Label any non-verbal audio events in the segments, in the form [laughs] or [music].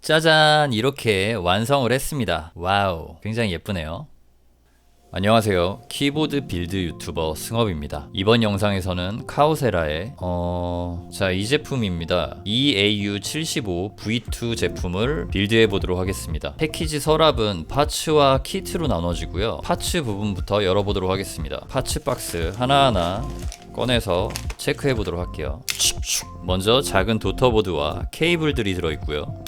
짜잔 이렇게 완성을 했습니다. 와우 굉장히 예쁘네요. 안녕하세요. 키보드 빌드 유튜버 승업입니다. 이번 영상에서는 카오세라의 어... 자, 이 제품입니다. EAU75 V2 제품을 빌드해 보도록 하겠습니다. 패키지 서랍은 파츠와 키트로 나눠지고요. 파츠 부분부터 열어보도록 하겠습니다. 파츠 박스 하나하나 꺼내서 체크해 보도록 할게요. 먼저 작은 도터보드와 케이블들이 들어있고요.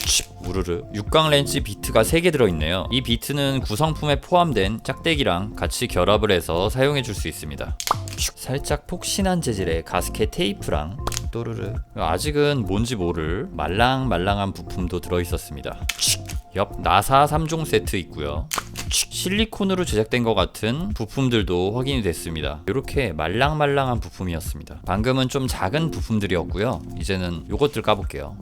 우르르 육각 렌치 비트가 3개 들어있네요. 이 비트는 구성품에 포함된 짝대기랑 같이 결합을 해서 사용해 줄 수 있습니다. 살짝 폭신한 재질의 가스켓 테이프랑 또르르 아직은 뭔지 모를 말랑말랑한 부품도 들어있었습니다. 옆 나사 3종 세트 있고요. 실리콘으로 제작된 것 같은 부품들도 확인이 됐습니다. 이렇게 말랑말랑한 부품이었습니다. 방금은 좀 작은 부품들이었고요. 이제는 요것들 까볼게요.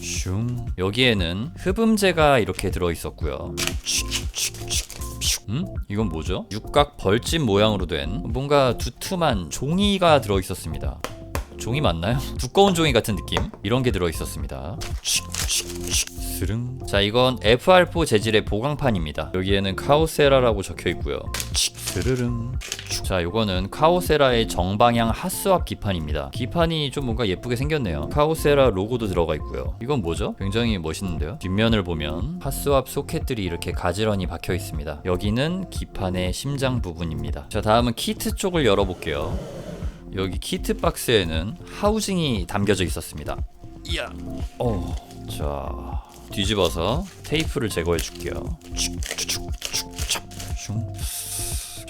슝. 여기에는 흡음재가 이렇게 들어있었고요. 음? 이건 뭐죠? 육각 벌집 모양으로 된 뭔가 두툼한 종이가 들어있었습니다. 종이 맞나요? 두꺼운 종이 같은 느낌? 이런 게 들어있었습니다. 스릉. 자, 이건 FR4 재질의 보강판입니다. 여기에는 카오세라라고 적혀 있고요. 스르릉. 자, 이거는 카오세라의 정방향 핫스왑 기판입니다. 기판이 좀 뭔가 예쁘게 생겼네요. 카오세라 로고도 들어가 있고요. 이건 뭐죠? 굉장히 멋있는데요. 뒷면을 보면 핫스왑 소켓들이 이렇게 가지런히 박혀 있습니다. 여기는 기판의 심장 부분입니다. 자, 다음은 키트 쪽을 열어볼게요. 여기 키트 박스에는 하우징이 담겨져 있었습니다. 이야. 어. 자, 뒤집어서 테이프를 제거해 줄게요.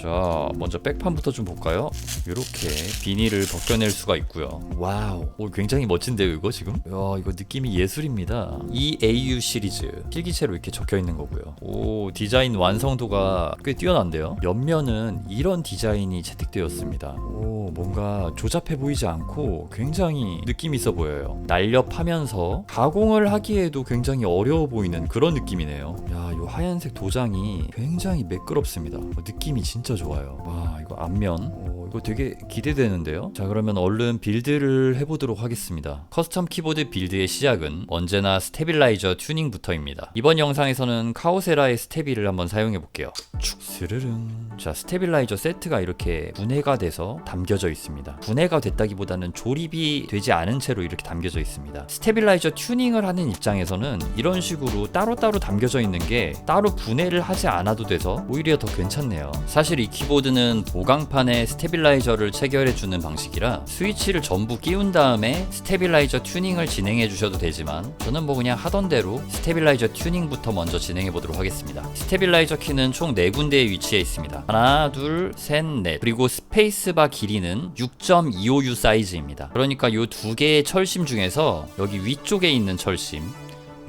자, 먼저 백판부터 좀 볼까요? 이렇게 비닐을 벗겨낼 수가 있고요. 와우, 오, 굉장히 멋진데요, 이거 지금? 야, 이거 느낌이 예술입니다. EAU 시리즈 필기체로 이렇게 적혀 있는 거고요. 오, 디자인 완성도가 꽤 뛰어난데요. 옆면은 이런 디자인이 채택되었습니다. 오, 뭔가 조잡해 보이지 않고 굉장히 느낌 있어 보여요. 날렵 하면서 가공을 하기에도 굉장히 어려워 보이는 그런 느낌이네요. 야, 이 하얀색 도장이 굉장히 매끄럽습니다. 어, 느낌이 진짜 좋아요. 와, 이거 앞면. 오, 이거 되게 기대되는데요. 자, 그러면 얼른 빌드를 해보도록 하겠습니다. 커스텀 키보드 빌드의 시작은 언제나 스테빌라이저 튜닝부터입니다. 이번 영상에서는 카오세라의 스테비를 한번 사용해 볼게요. 축 스르릉. 자, 스테빌라이저 세트가 이렇게 분해가 돼서 담겨져 있습니다. 분해가 됐다기보다는 조립이 되지 않은 채로 이렇게 담겨져 있습니다. 스테빌라이저 튜닝을 하는 입장에서는 이런 식으로 따로따로 담겨져 있는 게 따로 분해를 하지 않아도 돼서 오히려 더 괜찮네요. 사실 이 키보드는 보강판에 스테빌라이저 를 체결해 주는 방식이라 스위치를 전부 끼운 다음에 스테빌라이저 튜닝을 진행해 주셔도 되지만 저는 뭐 그냥 하던 대로 스테빌라이저 튜닝부터 먼저 진행해 보도록 하겠습니다. 스테빌라이저 키는 총 4군데에 위치해 있습니다. 하나, 둘, 셋, 넷. 그리고 스페이스바 길이는 6.25U 사이즈입니다. 그러니까 이 두 개의 철심 중에서 여기 위쪽에 있는 철심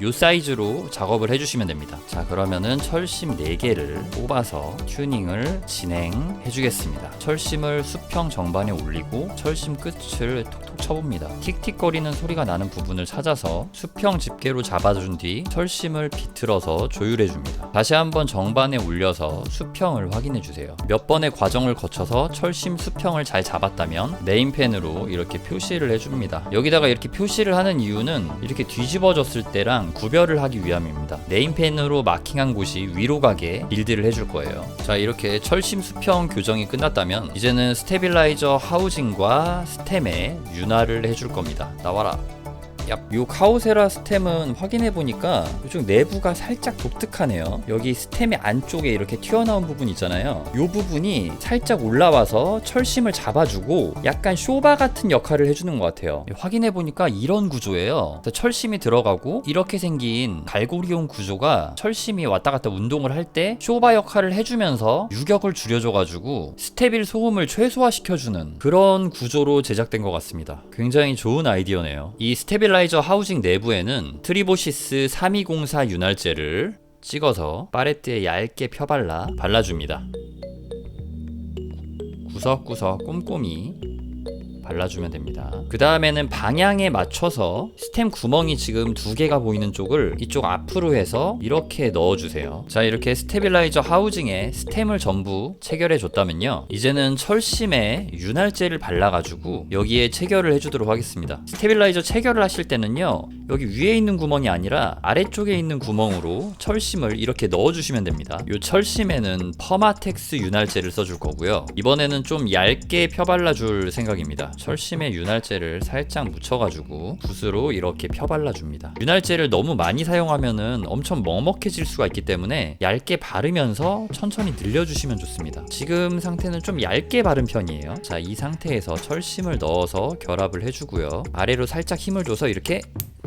요 사이즈로 작업을 해주시면 됩니다. 자 그러면은 철심 4개를 뽑아서 튜닝을 진행해 주겠습니다. 철심을 수평 정반에 올리고 철심 끝을 톡톡 쳐봅니다. 틱틱거리는 소리가 나는 부분을 찾아서 수평 집게로 잡아준 뒤 철심을 비틀어서 조율해 줍니다. 다시 한번 정반에 올려서 수평을 확인해 주세요. 몇 번의 과정을 거쳐서 철심 수평을 잘 잡았다면 네임펜으로 이렇게 표시를 해줍니다. 여기다가 이렇게 표시를 하는 이유는 이렇게 뒤집어졌을 때랑 구별을 하기 위함입니다. 네임펜으로 마킹한 곳이 위로 가게 빌드를 해줄 거예요. 자 이렇게 철심 수평 교정이 끝났다면 이제는 스테빌라이저 하우징과 스템에 윤활을 해줄 겁니다. 나와라. 얍. 요 카오세라 스템은 확인해 보니까 이쪽 내부가 살짝 독특하네요. 여기 스템의 안쪽에 이렇게 튀어나온 부분 있잖아요. 요 부분이 살짝 올라와서 철심을 잡아주고 약간 쇼바 같은 역할을 해주는 것 같아요. 확인해 보니까 이런 구조예요. 철심이 들어가고 이렇게 생긴 갈고리용 구조가 철심이 왔다 갔다 운동을 할 때 쇼바 역할을 해주면서 유격을 줄여줘가지고 스테빌 소음을 최소화시켜주는 그런 구조로 제작된 것 같습니다. 굉장히 좋은 아이디어네요. 이 스테빌 스테빌라이저 하우징 내부에는 트리보시스 3204 윤활제를 찍어서 파레트에 얇게 펴발라 발라줍니다. 구석구석 꼼꼼히 발라주면 됩니다. 그 다음에는 방향에 맞춰서 스템 구멍이 지금 두 개가 보이는 쪽을 이쪽 앞으로 해서 이렇게 넣어주세요. 자 이렇게 스테빌라이저 하우징에 스템을 전부 체결해 줬다면요. 이제는 철심에 윤활제를 발라가지고 여기에 체결을 해주도록 하겠습니다. 스테빌라이저 체결을 하실 때는요. 여기 위에 있는 구멍이 아니라 아래쪽에 있는 구멍으로 철심을 이렇게 넣어주시면 됩니다. 이 철심에는 퍼마텍스 윤활제를 써줄 거고요. 이번에는 좀 얇게 펴발라줄 생각입니다. 철심에 윤활제를 살짝 묻혀가지고 붓으로 이렇게 펴발라줍니다. 윤활제를 너무 많이 사용하면은 엄청 먹먹해질 수가 있기 때문에 얇게 바르면서 천천히 늘려주시면 좋습니다. 지금 상태는 좀 얇게 바른 편이에요. 자, 이 상태에서 철심을 넣어서 결합을 해주고요. 아래로 살짝 힘을 줘서 이렇게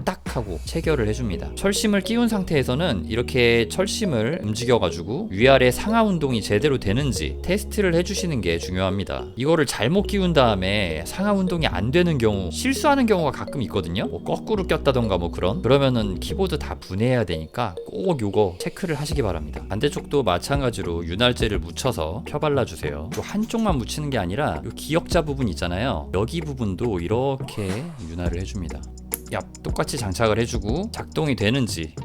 딱 하고 체결을 해줍니다. 철심을 끼운 상태에서는 이렇게 철심을 움직여가지고 위아래 상하 운동이 제대로 되는지 테스트를 해주시는 게 중요합니다. 이거를 잘못 끼운 다음에 상하 운동이 안 되는 경우 실수하는 경우가 가끔 있거든요. 뭐 거꾸로 꼈다던가 뭐 그런 그러면은 키보드 다 분해해야 되니까 꼭 요거 체크를 하시기 바랍니다. 반대쪽도 마찬가지로 윤활제를 묻혀서 펴발라 주세요. 또 한쪽만 묻히는 게 아니라 요 기역자 부분 있잖아요. 여기 부분도 이렇게 윤활을 해줍니다. 야 똑같이 장착을 해주고 작동이 되는지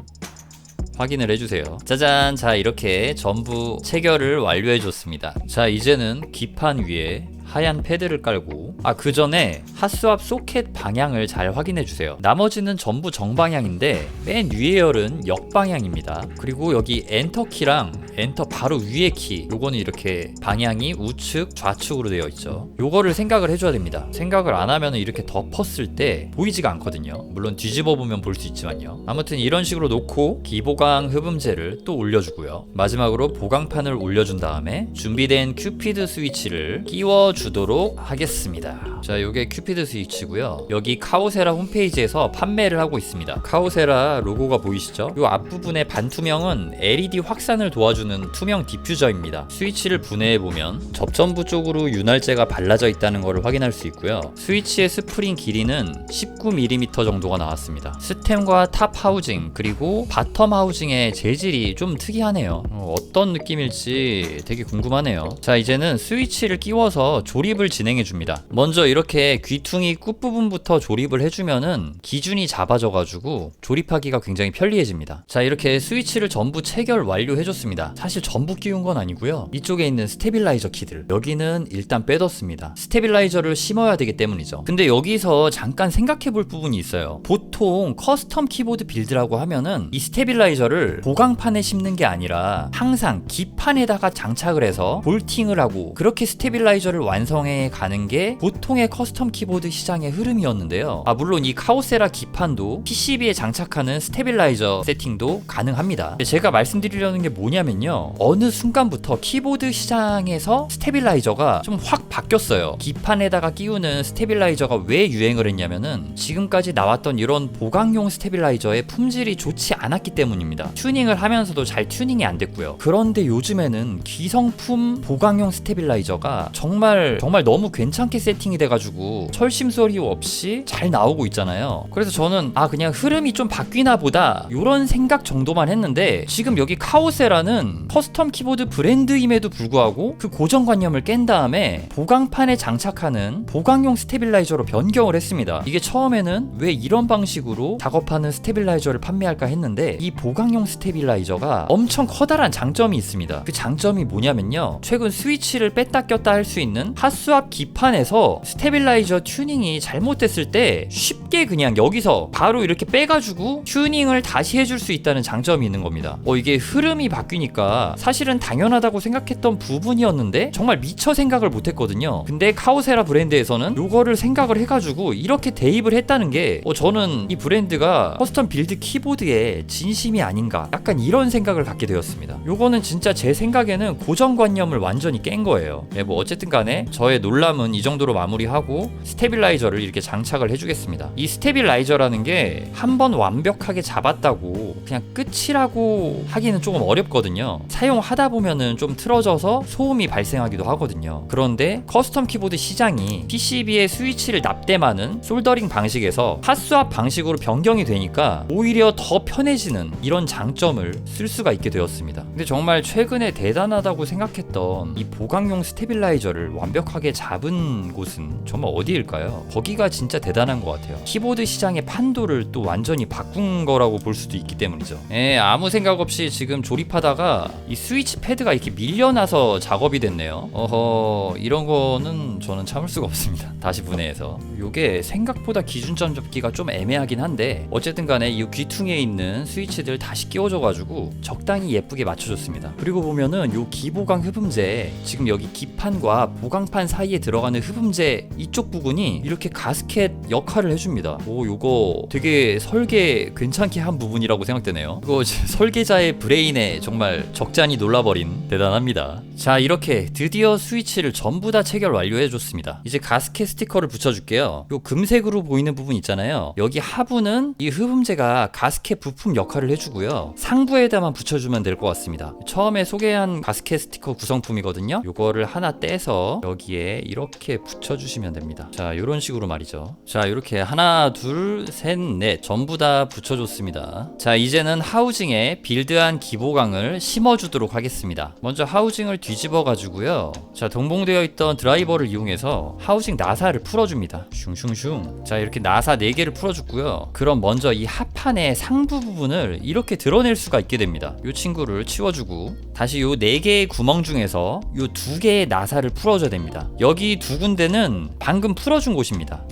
확인을 해주세요. 짜잔, 자 이렇게 전부 체결을 완료해 줬습니다. 자 이제는 기판 위에 하얀 패드를 깔고 아 그 전에 핫스왑 소켓 방향을 잘 확인해 주세요. 나머지는 전부 정방향인데 맨 위에 열은 역방향입니다. 그리고 여기 엔터 키랑 엔터 바로 위에 키 요거는 이렇게 방향이 우측 좌측으로 되어 있죠. 요거를 생각을 해줘야 됩니다. 생각을 안 하면 이렇게 덮었을 때 보이지가 않거든요. 물론 뒤집어 보면 볼 수 있지만요. 아무튼 이런 식으로 놓고 기보강 흡음재를 또 올려주고요. 마지막으로 보강판을 올려준 다음에 준비된 큐피드 스위치를 끼워 주 도록 하겠습니다. 자, 요게 큐피드 스위치고요. 여기 카오세라 홈페이지에서 판매를 하고 있습니다. 카오세라 로고가 보이시죠? 요 앞부분의 반투명은 LED 확산을 도와주는 투명 디퓨저입니다. 스위치를 분해해 보면 접전부 쪽으로 윤활제가 발라져 있다는 것을 확인할 수 있고요. 스위치의 스프링 길이는 19mm 정도가 나왔습니다. 스템과 탑 하우징 그리고 바텀 하우징의 재질이 좀 특이하네요. 어, 어떤 느낌일지 되게 궁금하네요. 자, 이제는 스위치를 끼워서 조립을 진행해 줍니다. 먼저 이렇게 귀퉁이 끝부분부터 조립을 해주면은 기준이 잡아져가지고 조립하기가 굉장히 편리해집니다. 자, 이렇게 스위치를 전부 체결 완료해줬습니다. 사실 전부 끼운 건 아니고요. 이쪽에 있는 스테빌라이저 키들 여기는 일단 빼뒀습니다. 스테빌라이저를 심어야 되기 때문이죠. 근데 여기서 잠깐 생각해 볼 부분이 있어요. 보통 커스텀 키보드 빌드라고 하면은 이 스테빌라이저를 보강판에 심는 게 아니라 항상 기판에다가 장착을 해서 볼팅을 하고 그렇게 스테빌라이저를 완성 해 가는 게 보통의 커스텀 키보드 시장의 흐름이었는데요. 아 물론 이 카오세라 기판도 PCB에 장착하는 스테빌라이저 세팅도 가능합니다. 제가 말씀드리려는 게 뭐냐면요. 어느 순간부터 키보드 시장에서 스테빌라이저가 좀 확 바뀌었어요. 기판에다가 끼우는 스테빌라이저가 왜 유행을 했냐면은 지금까지 나왔던 이런 보강용 스테빌라이저의 품질이 좋지 않았기 때문입니다. 튜닝을 하면서도 잘 튜닝이 안 됐고요. 그런데 요즘에는 기성품 보강용 스테빌라이저가 정말 정말 너무 괜찮게 세팅이 돼가지고 철심 소리 없이 잘 나오고 있잖아요. 그래서 저는 아 그냥 흐름이 좀 바뀌나 보다 이런 생각 정도만 했는데 지금 여기 카오세라는 커스텀 키보드 브랜드임에도 불구하고 그 고정관념을 깬 다음에 보강판에 장착하는 보강용 스테빌라이저로 변경을 했습니다. 이게 처음에는 왜 이런 방식으로 작업하는 스테빌라이저를 판매할까 했는데 이 보강용 스테빌라이저가 엄청 커다란 장점이 있습니다. 그 장점이 뭐냐면요. 최근 스위치를 뺐다 꼈다 할 수 있는 핫스왑 기판에서 스테빌라이저 튜닝이 잘못됐을 때 쉽게 그냥 여기서 바로 이렇게 빼가지고 튜닝을 다시 해줄 수 있다는 장점이 있는 겁니다. 어 이게 흐름이 바뀌니까 사실은 당연하다고 생각했던 부분이었는데 정말 미처 생각을 못했거든요. 근데 카오세라 브랜드에서는 요거를 생각을 해가지고 이렇게 대입을 했다는 게 어, 저는 이 브랜드가 커스텀 빌드 키보드의 진심이 아닌가 약간 이런 생각을 갖게 되었습니다. 요거는 진짜 제 생각에는 고정관념을 완전히 깬 거예요. 네, 뭐 어쨌든 간에 저의 놀람은 이 정도로 마무리하고 스테빌라이저를 이렇게 장착을 해주겠습니다. 이 스테빌라이저라는 게 한 번 완벽하게 잡았다고 그냥 끝이라고 하기는 조금 어렵거든요. 사용하다 보면은 좀 틀어져서 소음이 발생하기도 하거든요. 그런데 커스텀 키보드 시장이 PCB에 스위치를 납땜하는 솔더링 방식에서 핫스왑 방식으로 변경이 되니까 오히려 더 편해지는 이런 장점을 쓸 수가 있게 되었습니다. 근데 정말 최근에 대단하다고 생각했던 이 보강용 스테빌라이저를 완벽 완벽하게 잡은 곳은 정말 어디일까요? 거기가 진짜 대단한 것 같아요. 키보드 시장의 판도를 또 완전히 바꾼 거라고 볼 수도 있기 때문이죠. 예, 아무 생각 없이 지금 조립하다가 이 스위치 패드가 이렇게 밀려나서 작업이 됐네요. 어허, 이런 거는 저는 참을 수가 없습니다. [laughs] 다시 분해해서. 요게 생각보다 기준점 잡기가 좀 애매하긴 한데 어쨌든 간에 이 귀퉁이에 있는 스위치들 다시 끼워줘가지고 적당히 예쁘게 맞춰줬습니다. 그리고 보면은 요 기보강 흡음재 지금 여기 기판과 보강 판 사이에 들어가는 흡음재 이쪽 부분이 이렇게 가스켓 역할을 해줍니다. 오 요거 되게 설계 괜찮게 한 부분이라고 생각되네요. 이거 [laughs] 설계자의 브레인에 정말 적잖이 놀라버린 대단합니다. 자 이렇게 드디어 스위치를 전부 다 체결 완료해줬습니다. 이제 가스켓 스티커를 붙여줄게요. 요 금색으로 보이는 부분 있잖아요. 여기 하부는 이 흡음재가 가스켓 부품 역할을 해주고요. 상부에다만 붙여주면 될 것 같습니다. 처음에 소개한 가스켓 스티커 구성품이거든요. 요거를 하나 떼서 여기 에 이렇게 붙여주시면 됩니다. 자 이런 식으로 말이죠. 자 이렇게 하나 둘 셋 넷 전부 다 붙여줬습니다. 자 이제는 하우징에 빌드한 기보강을 심어주도록 하겠습니다. 먼저 하우징을 뒤집어 가지고요. 자 동봉되어 있던 드라이버를 이용해서 하우징 나사를 풀어줍니다. 슝슝슝. 자 이렇게 나사 4개를 풀어줬고요. 그럼 먼저 이 하판의 상부 부분을 이렇게 드러낼 수가 있게 됩니다. 이 친구를 치워주고 다시 요 4개의 구멍 중에서 요 2개의 나사를 풀어줘야 됩니다. 여기 두 군데는 방금 풀어준 곳입니다.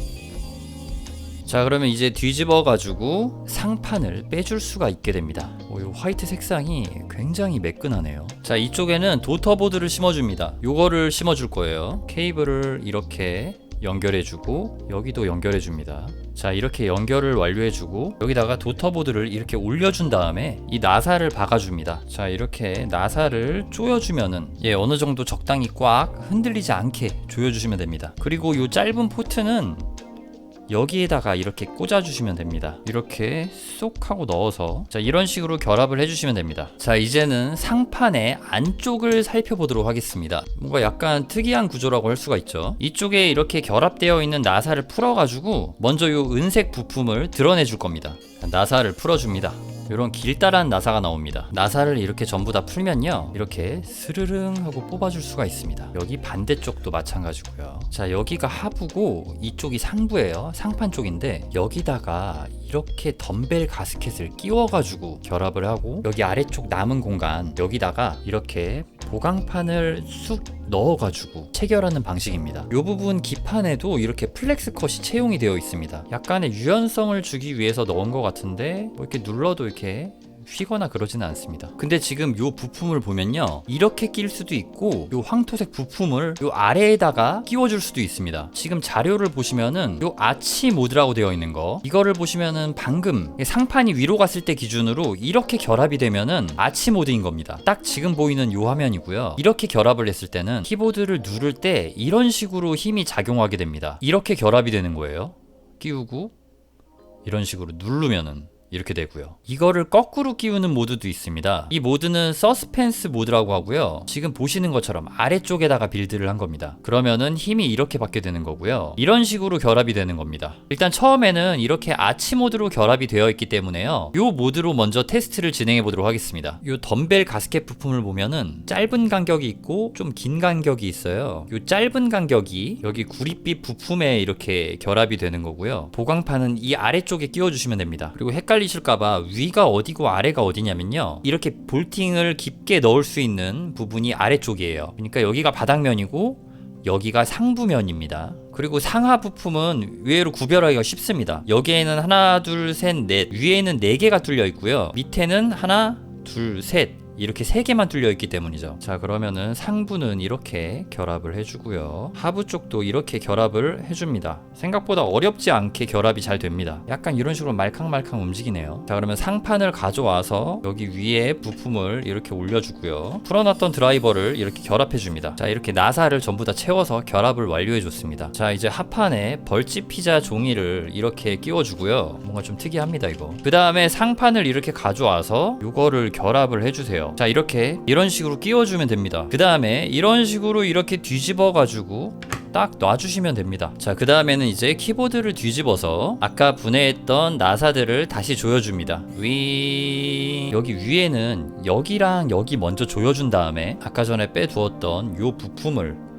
자 그러면 이제 뒤집어 가지고 상판을 빼줄 수가 있게 됩니다. 오, 이 화이트 색상이 굉장히 매끈하네요. 자 이쪽에는 도터보드를 심어줍니다. 요거를 심어줄 거예요. 케이블을 이렇게 연결해주고 여기도 연결해줍니다. 자 이렇게 연결을 완료해주고 여기다가 도터보드를 이렇게 올려준 다음에 이 나사를 박아줍니다. 자 이렇게 나사를 조여주면은 예 어느 정도 적당히 꽉 흔들리지 않게 조여주시면 됩니다. 그리고 요 짧은 포트는 여기에다가 이렇게 꽂아주시면 됩니다. 이렇게 쏙 하고 넣어서 자 이런 식으로 결합을 해주시면 됩니다. 자 이제는 상판의 안쪽을 살펴보도록 하겠습니다. 뭔가 약간 특이한 구조라고 할 수가 있죠. 이쪽에 이렇게 결합되어 있는 나사를 풀어가지고 먼저 이 은색 부품을 드러내 줄 겁니다. 나사를 풀어줍니다. 이런 길다란 나사가 나옵니다. 나사를 이렇게 전부 다 풀면요. 이렇게 스르릉 하고 뽑아줄 수가 있습니다. 여기 반대쪽도 마찬가지고요. 자, 여기가 하부고 이쪽이 상부예요. 상판 쪽인데 여기다가 이렇게 덤벨 가스켓을 끼워가지고 결합을 하고 여기 아래쪽 남은 공간 여기다가 이렇게 보강판을 쑥 넣어가지고 체결하는 방식입니다. 이 부분 기판에도 이렇게 플렉스 컷이 채용이 되어 있습니다. 약간의 유연성을 주기 위해서 넣은 것 같은데 뭐 이렇게 눌러도 이렇게 휘거나 그러지는 않습니다. 근데 지금 요 부품을 보면요. 이렇게 낄 수도 있고 요 황토색 부품을 요 아래에다가 끼워줄 수도 있습니다. 지금 자료를 보시면은 요 아치 모드라고 되어 있는 거 이거를 보시면은 방금 상판이 위로 갔을 때 기준으로 이렇게 결합이 되면은 아치 모드인 겁니다. 딱 지금 보이는 요 화면이고요. 이렇게 결합을 했을 때는 키보드를 누를 때 이런 식으로 힘이 작용하게 됩니다. 이렇게 결합이 되는 거예요. 끼우고 이런 식으로 누르면은 이렇게 되고요. 이거를 거꾸로 끼우는 모드도 있습니다. 이 모드는 서스펜스 모드라고 하고요. 지금 보시는 것처럼 아래쪽에다가 빌드를 한 겁니다. 그러면은 힘이 이렇게 받게 되는 거고요. 이런 식으로 결합이 되는 겁니다. 일단 처음에는 이렇게 아치 모드로 결합이 되어 있기 때문에요. 요 모드로 먼저 테스트를 진행해 보도록 하겠습니다. 요 덤벨 가스켓 부품을 보면은 짧은 간격이 있고 좀 긴 간격이 있어요. 요 짧은 간격이 여기 구릿빛 부품에 이렇게 결합이 되는 거고요. 보강판은 이 아래쪽에 끼워 주시면 됩니다. 그리고 헷갈리 헷갈리실까봐 위가 어디고 아래가 어디냐면요. 이렇게 볼팅을 깊게 넣을 수 있는 부분이 아래쪽이에요. 그러니까 여기가 바닥면이고 여기가 상부면입니다. 그리고 상하 부품은 의외로 구별하기가 쉽습니다. 여기에는 하나, 둘, 셋, 넷. 위에는 네 개가 뚫려 있고요. 밑에는 하나, 둘, 셋. 이렇게 세 개만 뚫려 있기 때문이죠. 자, 그러면은 상부는 이렇게 결합을 해주고요. 하부 쪽도 이렇게 결합을 해줍니다. 생각보다 어렵지 않게 결합이 잘 됩니다. 약간 이런 식으로 말캉말캉 움직이네요. 자, 그러면 상판을 가져와서 여기 위에 부품을 이렇게 올려주고요. 풀어놨던 드라이버를 이렇게 결합해줍니다. 자, 이렇게 나사를 전부 다 채워서 결합을 완료해줬습니다. 자, 이제 하판에 벌집 피자 종이를 이렇게 끼워주고요. 뭔가 좀 특이합니다, 이거. 그 다음에 상판을 이렇게 가져와서 이거를 결합을 해주세요. 자 이렇게 이런 식으로 끼워주면 됩니다. 그 다음에 이런 식으로 이렇게 뒤집어 가지고 딱 놔주시면 됩니다. 자 그 다음에는 이제 키보드를 뒤집어서 아까 분해했던 나사들을 다시 조여줍니다. 위 여기 위에는 여기랑 여기 먼저 조여준 다음에 아까 전에 빼두었던 요 부품을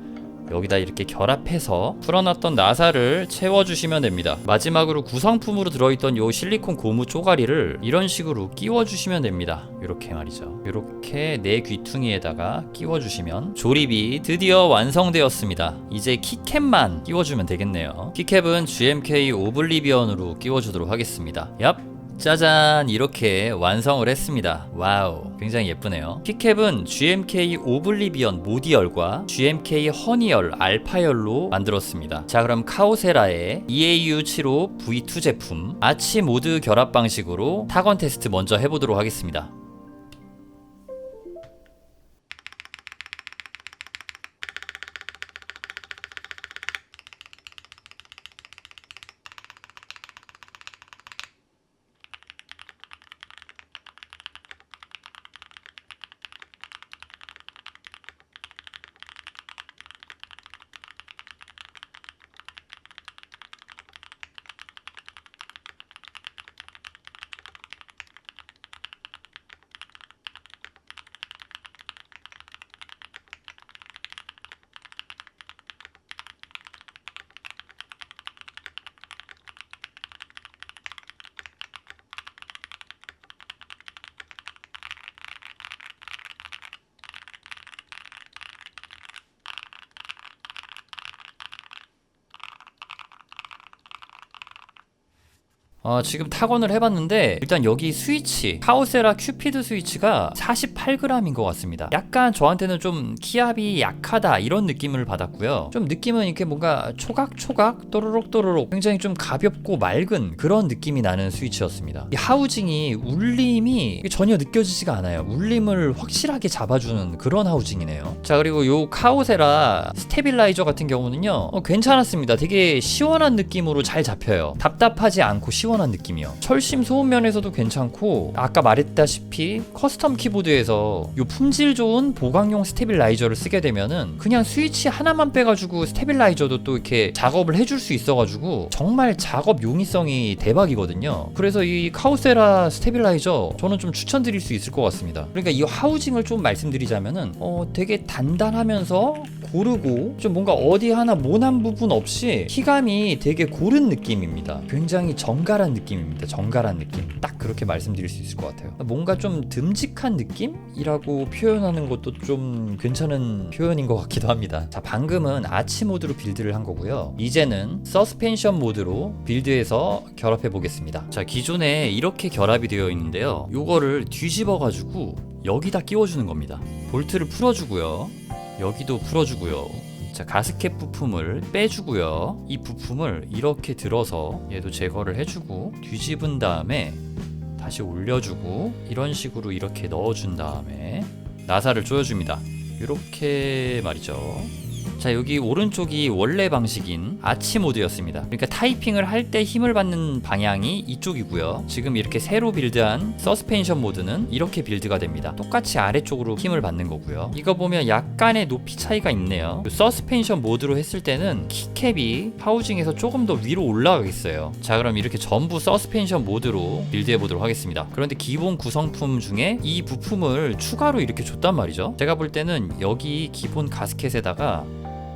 여기다 이렇게 결합해서 풀어놨던 나사를 채워주시면 됩니다. 마지막으로 구성품으로 들어있던 요 실리콘 고무 쪼가리를 이런 식으로 끼워주시면 됩니다. 이렇게 말이죠. 이렇게 내 귀퉁이에다가 끼워주시면 조립이 드디어 완성되었습니다. 이제 키캡만 끼워주면 되겠네요. 키캡은 GMK 오블리비언으로 끼워주도록 하겠습니다. 얍! 짜잔 이렇게 완성을 했습니다. 와우 굉장히 예쁘네요. 키캡은 GMK 오블리비언 모디열과 GMK 허니열 알파열로 만들었습니다. 자 그럼 카오세라의 EAU75 V2 제품 아치 모드 결합 방식으로 타건 테스트 먼저 해보도록 하겠습니다 어, 지금 타건을 해봤는데 일단 여기 스위치 카오세라 큐피드 스위치가 48g인 것 같습니다. 약간 저한테는 좀 키압이 약하다 이런 느낌을 받았고요. 좀 느낌은 이렇게 뭔가 초각초각 또르륵 또르륵 굉장히 좀 가볍고 맑은 그런 느낌이 나는 스위치였습니다. 이 하우징이 울림이 전혀 느껴지지가 않아요. 울림을 확실하게 잡아주는 그런 하우징이네요. 자 그리고 요 카오세라 스테빌라이저 같은 경우는요 어, 괜찮았습니다. 되게 시원한 느낌으로 잘 잡혀요. 답답하지 않고 시원 한 느낌이요. 철심 소음 면에서도 괜찮고 아까 말했다시피 커스텀 키보드에서 요 품질 좋은 보강용 스테빌라이저를 쓰게 되면은 그냥 스위치 하나만 빼가지고 스테빌라이저도 또 이렇게 작업을 해줄 수 있어가지고 정말 작업 용이성이 대박이거든요. 그래서 이 카우세라 스테빌라이저 저는 좀 추천드릴 수 있을 것 같습니다. 그러니까 이 하우징을 좀 말씀드리자면은 어 되게 단단하면서 고르고 좀 뭔가 어디 하나 모난 부분 없이 키감이 되게 고른 느낌입니다. 굉장히 정갈한 느낌입니다. 정갈한 느낌. 딱 그렇게 말씀드릴 수 있을 것 같아요. 뭔가 좀 듬직한 느낌이라고 표현하는 것도 좀 괜찮은 표현인 것 같기도 합니다. 자, 방금은 아치 모드로 빌드를 한 거고요. 이제는 서스펜션 모드로 빌드해서 결합해 보겠습니다. 자, 기존에 이렇게 결합이 되어 있는데요. 요거를 뒤집어 가지고 여기다 끼워주는 겁니다. 볼트를 풀어주고요. 여기도 풀어주고요. 자 가스켓 부품을 빼주고요. 이 부품을 이렇게 들어서 얘도 제거를 해주고 뒤집은 다음에 다시 올려주고 이런 식으로 이렇게 넣어준 다음에 나사를 조여줍니다. 이렇게 말이죠. 자 여기 오른쪽이 원래 방식인 아치 모드였습니다. 그러니까 타이핑을 할 때 힘을 받는 방향이 이쪽이고요. 지금 이렇게 새로 빌드한 서스펜션 모드는 이렇게 빌드가 됩니다. 똑같이 아래쪽으로 힘을 받는 거고요. 이거 보면 약간의 높이 차이가 있네요. 서스펜션 모드로 했을 때는 키캡이 하우징에서 조금 더 위로 올라가겠어요. 자 그럼 이렇게 전부 서스펜션 모드로 빌드해 보도록 하겠습니다. 그런데 기본 구성품 중에 이 부품을 추가로 이렇게 줬단 말이죠. 제가 볼 때는 여기 기본 가스켓에다가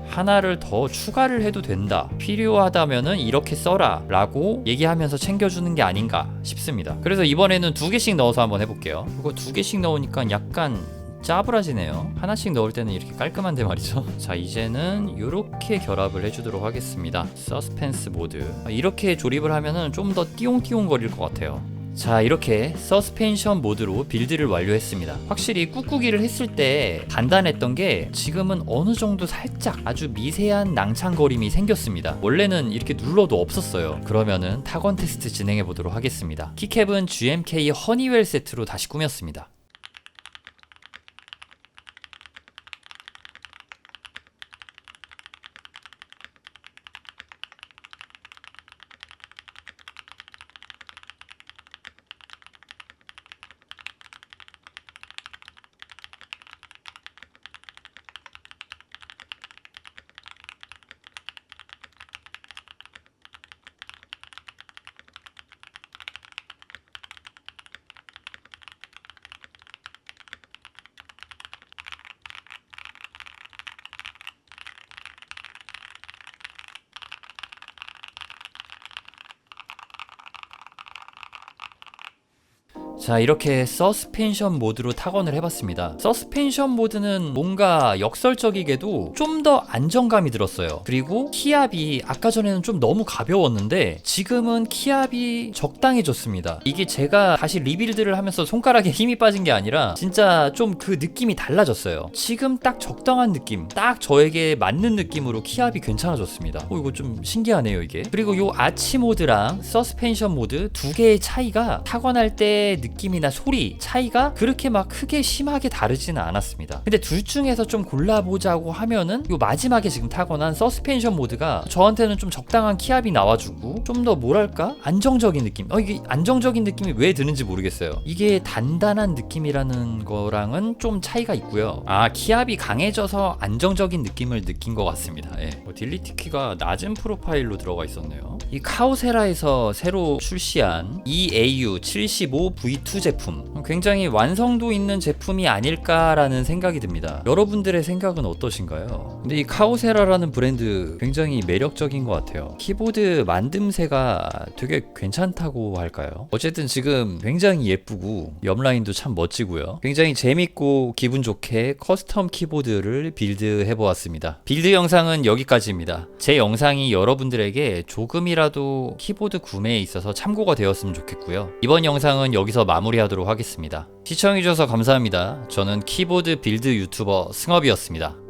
하나를 더 추가를 해도 된다. 필요하다면은 이렇게 써라. 라고 얘기하면서 챙겨주는 게 아닌가 싶습니다. 그래서 이번에는 두 개씩 넣어서 한번 해볼게요. 이거 두 개씩 넣으니까 약간 짜부라지네요. 하나씩 넣을 때는 이렇게 깔끔한데 말이죠. [laughs] 자, 이제는 이렇게 결합을 해주도록 하겠습니다. 서스펜스 모드. 이렇게 조립을 하면은 좀 더 띠용띠용 거릴 것 같아요. 자 이렇게 서스펜션 모드로 빌드를 완료했습니다. 확실히 꾹꾹이를 했을 때 단단했던 게 지금은 어느 정도 살짝 아주 미세한 낭창거림이 생겼습니다. 원래는 이렇게 눌러도 없었어요. 그러면은 타건 테스트 진행해 보도록 하겠습니다. 키캡은 GMK 허니웰 세트로 다시 꾸몄습니다 자 이렇게 서스펜션 모드로 타건을 해봤습니다. 서스펜션 모드는 뭔가 역설적이게도 좀 더 안정감이 들었어요. 그리고 키압이 아까 전에는 좀 너무 가벼웠는데 지금은 키압이 적당해졌습니다. 이게 제가 다시 리빌드를 하면서 손가락에 힘이 빠진 게 아니라 진짜 좀 그 느낌이 달라졌어요. 지금 딱 적당한 느낌 딱 저에게 맞는 느낌으로 키압이 괜찮아졌습니다. 어 이거 좀 신기하네요 이게. 그리고 요 아치 모드랑 서스펜션 모드 두 개의 차이가 타건할 때 느낌 이나 소리 차이가 그렇게 막 크게 심하게 다르지는 않았습니다. 근데 둘 중에서 좀 골라보자고 하면은 요 마지막에 지금 타건한 서스펜션 모드가 저한테는 좀 적당한 키압이 나와주고 좀 더 뭐랄까? 안정적인 느낌. 어 이게 안정적인 느낌이 왜 드는지 모르겠어요. 이게 단단한 느낌이라는 거랑은 좀 차이가 있고요. 아 키압이 강해져서 안정적인 느낌을 느낀 것 같습니다. 예. 뭐 딜리트 키가 낮은 프로파일로 들어가 있었네요. 이 카우세라에서 새로 출시한 EAU75 V2 제품. 굉장히 완성도 있는 제품이 아닐까라는 생각이 듭니다. 여러분들의 생각은 어떠신가요? 근데 이 카우세라라는 브랜드 굉장히 매력적인 것 같아요. 키보드 만듦새가 되게 괜찮다고 할까요? 어쨌든 지금 굉장히 예쁘고 옆라인도 참 멋지고요. 굉장히 재밌고 기분 좋게 커스텀 키보드를 빌드 해 보았습니다. 빌드 영상은 여기까지입니다. 제 영상이 여러분들에게 조금이라도 키보드 구매에 있어서 참고가 되었으면 좋겠고요. 이번 영상은 여기서 마무리하도록 하겠습니다. 시청해주셔서 감사합니다. 저는 키보드 빌드 유튜버 승업이었습니다